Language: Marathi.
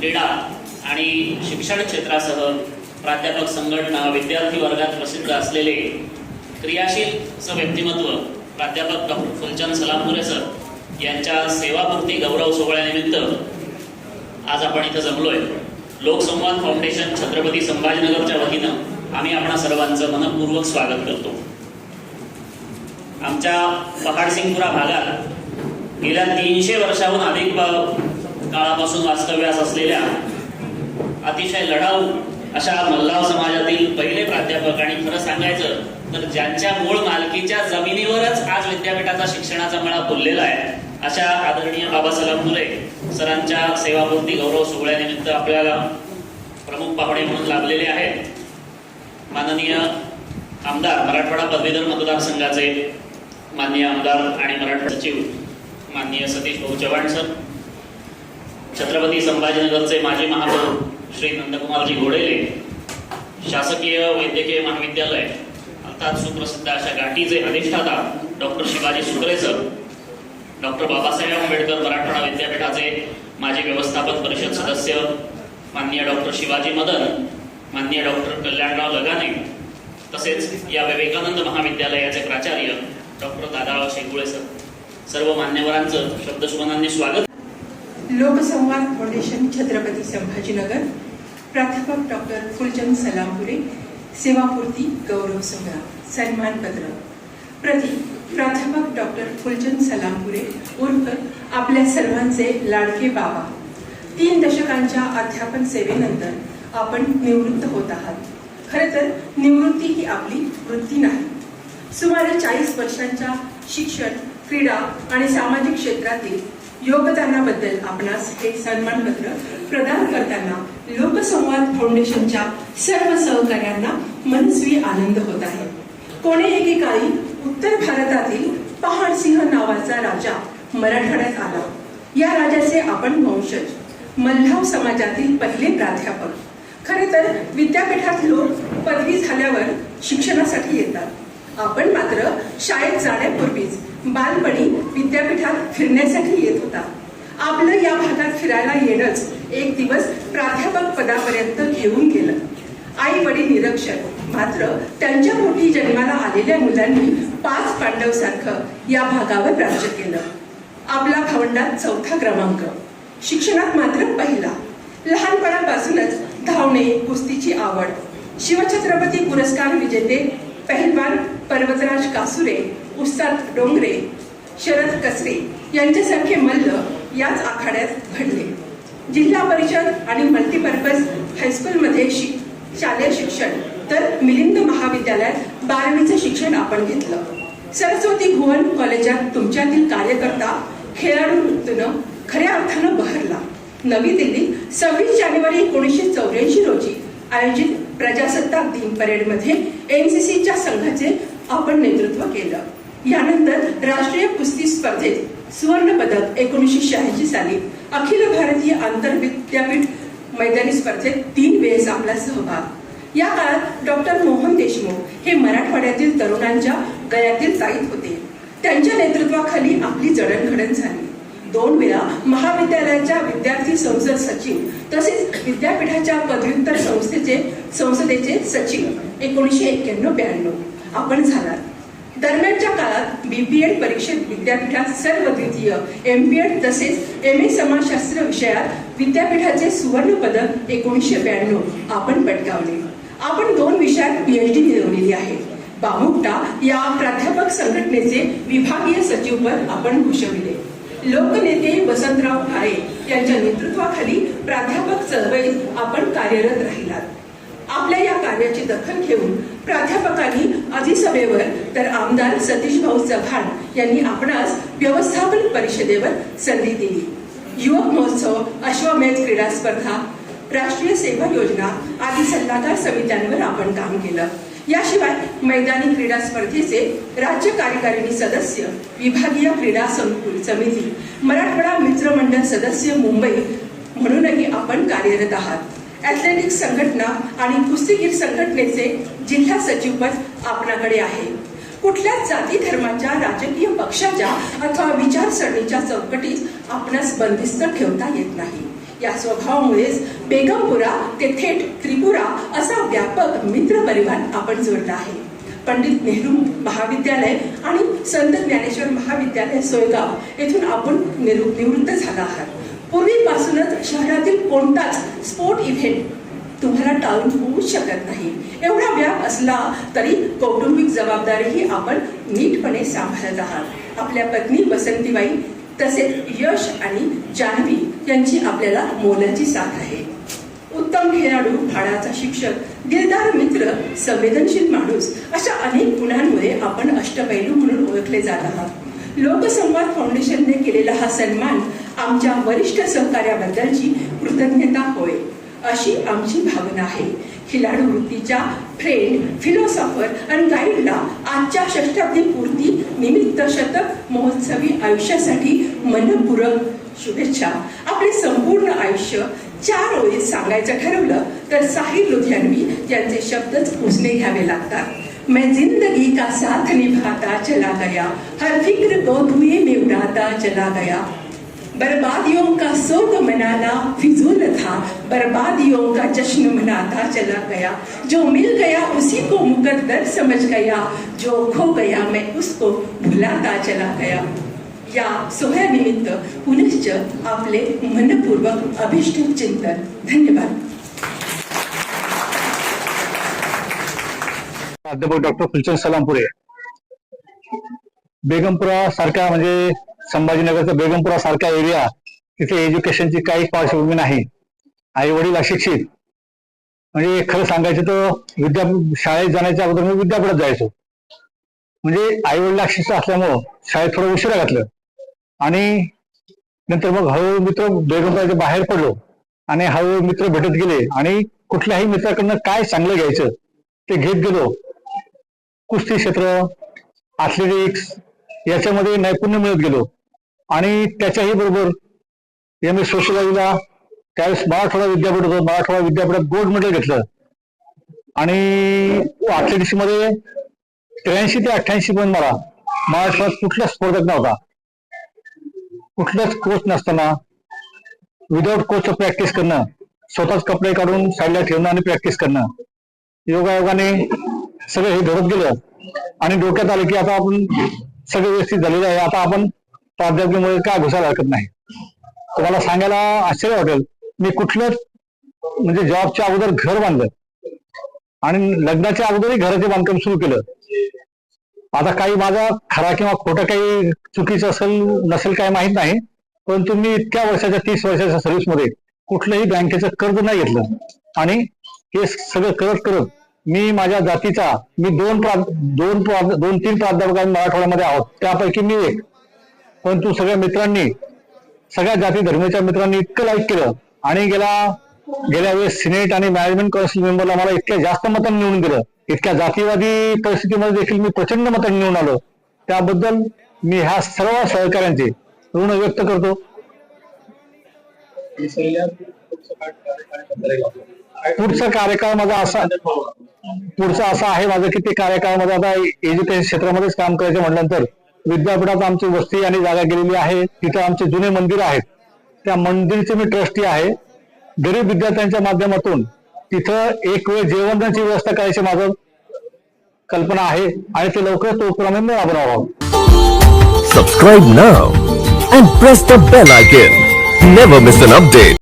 क्रीडा आणि शिक्षण क्षेत्रासह प्राध्यापक संघटना विद्यार्थी वर्गात प्रसिद्ध असलेले क्रियाशील व्यक्तिमत्व प्राध्यापक डॉक्टर फुलचंद सलामपुरे सर यांच्या सेवापूर्ती गौरव सोहळ्यानिमित्त आज आपण इथं जमलोय. लोकसंवाद फाउंडेशन छत्रपती संभाजीनगरच्या वतीनं आम्ही आपणा सर्वांचं मनपूर्वक स्वागत करतो. आमच्या पहाडसिंगपुरा भागात गेल्या तीनशे वर्षाहून अधिक काळापासून वास्तव्यास असलेल्या अतिशय लढाऊ अशा मल्लाव समाजातील पहिले प्राध्यापक. आणि खरं सांगायचं तर ज्यांच्या मूळ मालकीच्या जमिनीवरच आज विद्यापीठाचा शिक्षणाचा मळा फुललेला आहे अशा आदरणीय बाबासाहेब फुले सरांच्या सेवापूर्ती गौरव सोहळ्यानिमित्त आपल्याला प्रमुख पाहुणे म्हणून लाभलेले आहेत. माननीय आमदार मराठवाडा पदवीधर मतदारसंघाचे माननीय आमदार आणि मराठवाडा सचिव माननीय सतीश भाऊ चव्हाण सर छत्रपती संभाजीनगरचे माजी महापौर श्री नंदकुमारजी घोडेले शासकीय वैद्यकीय महाविद्यालय अर्थात सुप्रसिद्ध अशा घाटीचे अधिष्ठाता doctor Shivaji Sukre sir doctor Babasaheb Ambedkar Marathwada विद्यापीठाचे माजी व्यवस्थापन परिषद सदस्य माननीय डॉक्टर शिवाजी मदन माननीय डॉक्टर कल्याणराव लगाने तसेच या विवेकानंद महाविद्यालयाचे प्राचार्य डॉक्टर दादाराव शेगुळे सर. सर्व मान्यवरांचं शब्दशुभनांनी स्वागत. लोकसंवाद फाउंडेशन छत्रपती संभाजीनगर. प्राध्यापक डॉक्टर फुलचंद सलामपुरे. सेवापूर्ती गौरव संग्राम सन्मानपत्र. प्रति प्राध्यापक डॉक्टर फुलचंद सलामपुरे उर्फ आपल्या सर्वांचे लाडके बाबा. तीन दशकांच्या अध्यापन सेवेनंतर आपण निवृत्त होत आहात. खरं तर निवृत्ती ही आपली वृत्ती नाही. सुमारे चाळीस वर्षांच्या शिक्षण क्रीडा आणि सामाजिक क्षेत्रातील योगदानाबद्दल आपणास हे सन्मानपत्र प्रदान करताना लोकसंवाद फाउंडेशनच्या सर्व सहकार्यांना मनस्वी आनंद होत आहे. कोणे एकेकाळी उत्तर भारतातील पहाडसिंह नावाचा राजा मराठवाड्यात आला. या राजाचे आपण वंशज मल्हाव समाजातील पहिले प्राध्यापक. खरे तर विद्यापीठात लोक पदवी झाल्यावर शिक्षणासाठी येतात. आपण मात्र शाळेत जाण्यापूर्वीच बालपणी विद्यापीठात फिरण्यासाठी येत होता. आपलं या भागात फिरायला येणंच एक दिवस प्राध्यापक पदापर्यंत घेऊन गेलं. आई वडील निरक्षर मात्र त्यांच्या मोठी जन्माला आलेल्या मुलांनी पाच पांडव सारखं या भागावर राज्य केलं. आपला भावंडात चौथा क्रमांक. शिक्षणात मात्र पहिला. लहानपणापासूनच धावणे कुस्तीची आवड. शिवछत्रपती पुरस्कार विजेते पहिलवान पर्वतराज कासुरे उस्ताद डोंगरे शरद कसरे यांच्यासारखे मल्ल याच आखाड्यात घडले. जिल्हा परिषद आणि मल्टीपर्पज हायस्कूलमध्ये शिक शालेय शिक्षण तर मिलिंद महाविद्यालयात बारावीचं शिक्षण आपण घेतलं. सरस्वती भुवन कॉलेजात तुमच्यातील कार्यकर्ता खेळाडू वृत्तीनं खऱ्या अर्थानं बहरला. नवी दिल्लीत सव्वीस जानेवारी एकोणीसशे चौऱ्याऐंशी रोजी आयोजित प्रजासत्ताक दिन परेडमध्ये एनसीसीच्या संघाचे आपण नेतृत्व केलं. यानंतर राष्ट्रीय कुस्ती स्पर्धेत सुवर्ण पदक एकोणीसशे शहाऐंशी साली अखिल भारतीय आंतरविद्यापीठ मैदानी स्पर्धेत तीन वेळेस आपला सहभाग. या काळात डॉक्टर मोहन देशमुख हे मराठवाड्यातील तरुणांच्या गळ्यातील ताईत होते. त्यांच्या नेतृत्वाखाली आपली जडणघडण झाली. दोन वेळा महाविद्यालयाच्या विद्यार्थी संसद सचिव तसेच विद्यापीठाच्या पदव्युत्तर संस्थेचे संसदेचे सचिव एकोणीसशे एक्क्याण्णव ब्याण्णव. आपण झालात. दरम्यानच्या काळात बीपीएड परीक्षेत विद्यापीठात सर्व द्वितीय एमपीएड तसेच एम ए समाजशास्त्र विषयात विद्यापीठाचे सुवर्ण पदक एकोणीसशे ब्याण्णव. आपण पटकावले. आपण दोन विषयात पीएचडी मिळवलेली आहे. बामुक्टा या प्राध्यापक संघटनेचे विभागीय सचिवपद आपण भूषविले. लोकनेते वसंतराव काळे यांच्या नेतृत्वाखाली प्राध्यापक चळवळीत आपण कार्यरत राहिलात. आपल्या या कार्याची दखल घेऊन प्राध्यापकांनी अधिसभेवर तर आमदार सतीश भाऊ चव्हाण यांनी आपणास व्यवस्थापन परिषदेवर संधी दिली. युवक महोत्सव अश्वमेध क्रीडा स्पर्धा राष्ट्रीय सेवा योजना आदी सल्लागार समित्यांवर आपण काम केलं. याशिवाय मैदानी क्रीडा स्पर्धेचे राज्य कार्यकारिणी सदस्य विभागीय क्रीडा संकुल समिती मराठवाडा मित्रमंडळ सदस्य मुंबई म्हणूनही आपण कार्यरत आहात. ॲथलेटिक्स संघटना आणि कुस्तीगीर संघटनेचे जिल्हा सचिवपद आपणाकडे आहे. कुठल्याच जाती धर्माच्या राजकीय पक्षाच्या अथवा विचारसरणीच्या चौकटीत आपणास बंदिस्त ठेवता येत नाही? या स्वभावामुळेच बेगमपुरा ते थेट त्रिपुरा असा व्यापक मित्र परिवार आपण जोडला आहे. पंडित नेहरू महाविद्यालय आणि संत ज्ञानेश्वर महाविद्यालय सोयगाव येथून आपण निवृत्त झाला आहात. पूर्वीपासूनच शहरातील कोणताच स्पोर्ट इव्हेंट तुम्हाला टाळून होऊ शकत नाही. एवढा व्याप असला तरी कौटुंबिक जबाबदारीही आपण नीटपणे सांभाळत आहात. आपल्या पत्नी बसंतीबाई तसेच यश आणि जान्हवी यांची आपल्याला मोलाची साथ आहे. उत्तम खेळाडू भाडाचा शिक्षक दिलदार मित्र संवेदनशील माणूस अशा अनेक गुणांमुळे आपण अष्टपैलू म्हणून ओळखले जात आहात. लोकसंवाद फाउंडेशनने केलेला हा सन्मान आमच्या वरिष्ठ सहकार्याबद्दलची कृतज्ञता होय. अशी आमची भावना आहे. खिलाडू वृत्तीच्या फ्रेंड फिलॉसॉफर आणि गाईडला आजच्या षष्टाब्दी पूर्ती निमित्त शतक महोत्सवी आयुष्यासाठी मनपूरक शुभेच्छा. आपले संपूर्ण आयुष्य चार ओळीत सांगायचं ठरवलं तर साहिर लुधियानवी यांचे शब्दच पुसणे घ्यावे लागतात. मैं जिंदगी का साथ निभाता चला गया हर फिक्र को धुए में उड़ाता चला गया बर्बादियों का शोक मनाना फिजूल था। बर्बादियों का जश्न मनाता चला गया। जो मिल गया उसी को मुकद्दर समझ गया। जो खो गया मैं उसको भुलाता चला गया। या सोहळ्यानिमित्त पुनश्च आपले मनपूर्वक अभिष्ट चिंतन। धन्यवाद। प्राध्यापक डॉक्टर फुलचंद सलामपुरे। बेगमपुरा सारखा म्हणजे संभाजीनगरचा बेगमपुरा सारखा एरिया तिथे एज्युकेशनची काही पार्श्वभूमी नाही. आई वडील अशिक्षित. म्हणजे खरं सांगायचं तर विद्या शाळेत जाण्याच्या अगोदर मी विद्यापीठात जायचो. म्हणजे आई वडील अशिक्षित असल्यामुळं शाळेत थोडं उशिरा घातलं. आणि नंतर मग हळूहळू मित्र बेगमपुराच्या बाहेर पडलो. आणि हळूहळू मित्र भेटत गेले. आणि कुठल्याही मित्राकडनं काय चांगलं घ्यायचं ते घेत गेलो. कुस्ती क्षेत्र ॲथलेटिक्स याच्यामध्ये नैपुण्य मिळत गेलो. आणि त्याच्याही बरोबर एम एस सोशलॉजीला त्यावेळेस मराठवाडा विद्यापीठ होतं. मराठवाडा विद्यापीठात गोल्ड मेडल घेतलं. आणि ऍथलेटिक्समध्ये त्र्याऐंशी ते अठ्ठ्याऐंशी पण मला महाराष्ट्रात कुठलाच स्पर्धक नव्हता. कुठलाच कोच नसताना विदाऊट कोच प्रॅक्टिस करणं स्वतःच कपडे काढून साईडला ठेवणं आणि प्रॅक्टिस करणं योगायोगाने सगळं हे धरत गेलं. आणि डोक्यात आलं की आता आपण सगळं व्यवस्थित झालेलं आहे. आता आपण प्राध्यापकीमुळे काय घुसायला हरकत नाही. तुम्हाला सांगायला आश्चर्य वाटेल मी कुठलंच म्हणजे जॉबच्या अगोदर घर बांधलं. आणि लग्नाच्या अगोदरही घराचे बांधकाम सुरू केलं. आता काही माझा खरा किंवा खोटं काही चुकीचं असेल नसेल काही माहीत नाही परंतु मी इतक्या वर्षाच्या तीस वर्षाच्या सर्व्हिसमध्ये कुठलंही बँकेचं कर्ज नाही घेतलं. आणि हे सगळं करत करत मी माझ्या जातीचा मी दोन प्रा दोन प्रा- दोन तीन प्राध्यापक मराठवाड्यामध्ये आहोत. त्यापैकी मी एक. परंतु सगळ्या मित्रांनी सगळ्या जाती धर्माच्या मित्रांनी इतकं लाईक केलं. आणि गेला गेल्या वेळेस सिनेट आणि मॅनेजमेंट कौन्सिल मेंबरला मला इतक्या जास्त मतांनी निवडून दिलं. इतक्या जातीवादी परिस्थितीमध्ये देखील मी प्रचंड मतांनी निवडून आलो. त्याबद्दल मी ह्या सर्व सहकाऱ्यांचे ऋण व्यक्त करतो. पुढचा कार्यकाळ माझा असा पुढचा असा आहे माझं की ते माझा आता एज्युकेशन क्षेत्रामध्येच काम करायचं म्हटल्यानंतर विद्यापीठात आमची वस्ती आणि जागा गेलेली आहे. तिथं आमचे जुने मंदिर आहेत. त्या मंदिरचे मी ट्रस्टी आहे. गरीब विद्यार्थ्यांच्या माध्यमातून तिथं एक वेळ जेवणाची व्यवस्था करायची माझं कल्पना आहे आणि ते लवकर तो उपक्रम मी subscribe now and press the bell icon never miss an update.